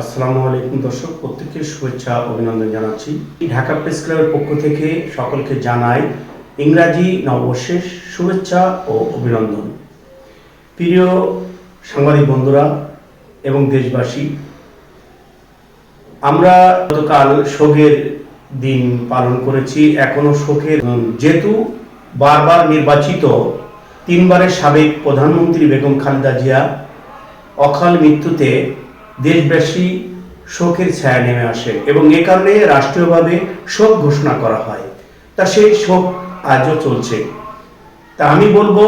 আসসালামু আলাইকুম দর্শক, প্রত্যেককে শুভেচ্ছা, অভিনন্দন জানাচ্ছি। ঢাকা প্রেস ক্লাবের পক্ষ থেকে সকলকে জানাই ইংরাজি নববর্ষের শুভেচ্ছা ও অভিনন্দন। প্রিয় সাংবাদিক বন্ধুরা এবং দেশবাসী, আমরা গতকাল শোকের দিন পালন করেছি। এখনও শোকের যেহেতু বারবার নির্বাচিত তিনবারের সাবেক প্রধানমন্ত্রী বেগম খালেদা জিয়া অকাল মৃত্যুতে দেশবাসী শোকের ছায়া নেমে আসে এবং এ কারণে রাষ্ট্রীয়ভাবে শোক ঘোষণা করা হয়। তা সেই শোক আজও চলছে। তা আমি বলব,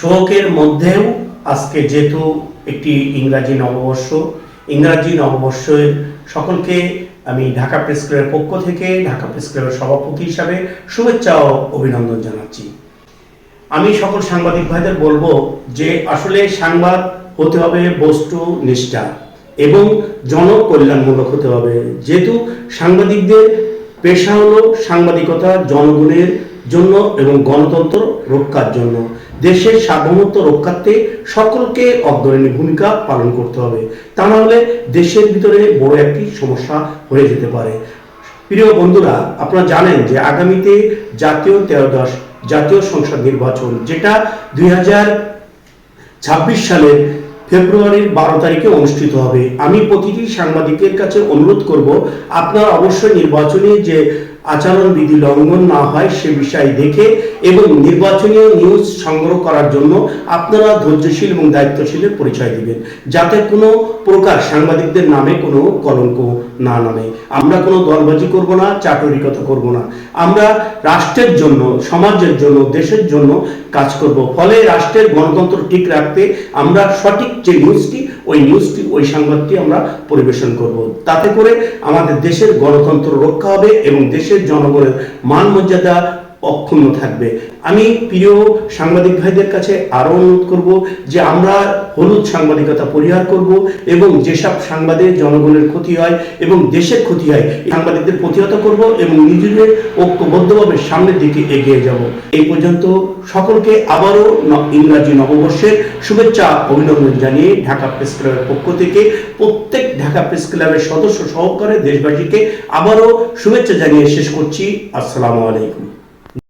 শোকের মধ্যেও আজকে যেহেতু একটি ইংরাজি নববর্ষ, ইংরাজি নববর্ষের সকলকে আমি ঢাকা প্রেস ক্লাবের পক্ষ থেকে, ঢাকা প্রেস ক্লাবের সভাপতি হিসাবে শুভেচ্ছা ও অভিনন্দন জানাচ্ছি। আমি সকল সাংবাদিক ভাইদের বলব যে আসলে সাংবাদ হতে হবে বস্তু নিষ্ঠা এবং জনকল্যাণমূলক হতে হবে। যেহেতু সাংবাদিকদের পেশা হলো সাংবাদিকতা, জনগণের জন্য এবং গণতন্ত্র রক্ষার জন্য। দেশের সার্বভৌমত্ব রক্ষার্থে সকলকে অগ্রণী ভূমিকা পালন করতে হবে। তা না হলে দেশের ভিতরে বড় একটি সমস্যা হয়ে যেতে পারে। প্রিয় বন্ধুরা, আপনারা জানেন যে আগামীতে জাতীয় ত্রয়োদশ, জাতীয় সংসদ নির্বাচন, যেটা দুই ছাব্বিশ সালের ফেব্রুয়ারির বারো তারিখে অনুষ্ঠিত হবে। আমি প্রতিটি সাংবাদিকের কাছে অনুরোধ করব, আপনারা অবশ্যই নির্বাচনী যে আচরণ বিধি লঙ্ঘন না হয় সে বিষয় দেখে এবং নির্বাচনীয় নিউজ সংগ্রহ করার জন্য আপনারা ধৈর্যশীল এবং দায়িত্বশীলের পরিচয় দিবেন। যাতে কোনো প্রকার সাংবাদিকদের নামে কোনো কলঙ্ক না নামে। আমরা কোনো দলবাজি করব না, চাটরিকতা করব না। আমরা রাষ্ট্রের জন্য, সমাজের জন্য, দেশের জন্য কাজ করব। ফলে রাষ্ট্রের গণতন্ত্র ঠিক রাখতে আমরা সঠিক যে নিউজটি ওই নিউজটি, ওই সংবাদটি আমরা পরিবেশন করব। তাতে করে আমাদের দেশের গণতন্ত্র রক্ষা হবে এবং দেশের জনগণের মান মর্যাদা অক্ষুণ্ণ থাকবে। আমি প্রিয় সাংবাদিক ভাইদের কাছে আরও অনুরোধ করব যে আমরা হলুদ সাংবাদিকতা পরিহার করব এবং যেসব সাংবাদিক জনগণের ক্ষতি হয় এবং দেশের ক্ষতি হয় সাংবাদিকদের প্রতিহত করব এবং নিজেদের ঐক্যবদ্ধভাবে সামনের দিকে এগিয়ে যাব। এই পর্যন্ত সকলকে আবারও ইংরাজি নববর্ষের শুভেচ্ছা, অভিনন্দন জানিয়ে ঢাকা প্রেস ক্লাবের পক্ষ থেকে প্রত্যেক ঢাকা প্রেস ক্লাবের সদস্য সহকারে দেশবাসীকে আবারও শুভেচ্ছা জানিয়ে শেষ করছি। আসসালামু আলাইকুম।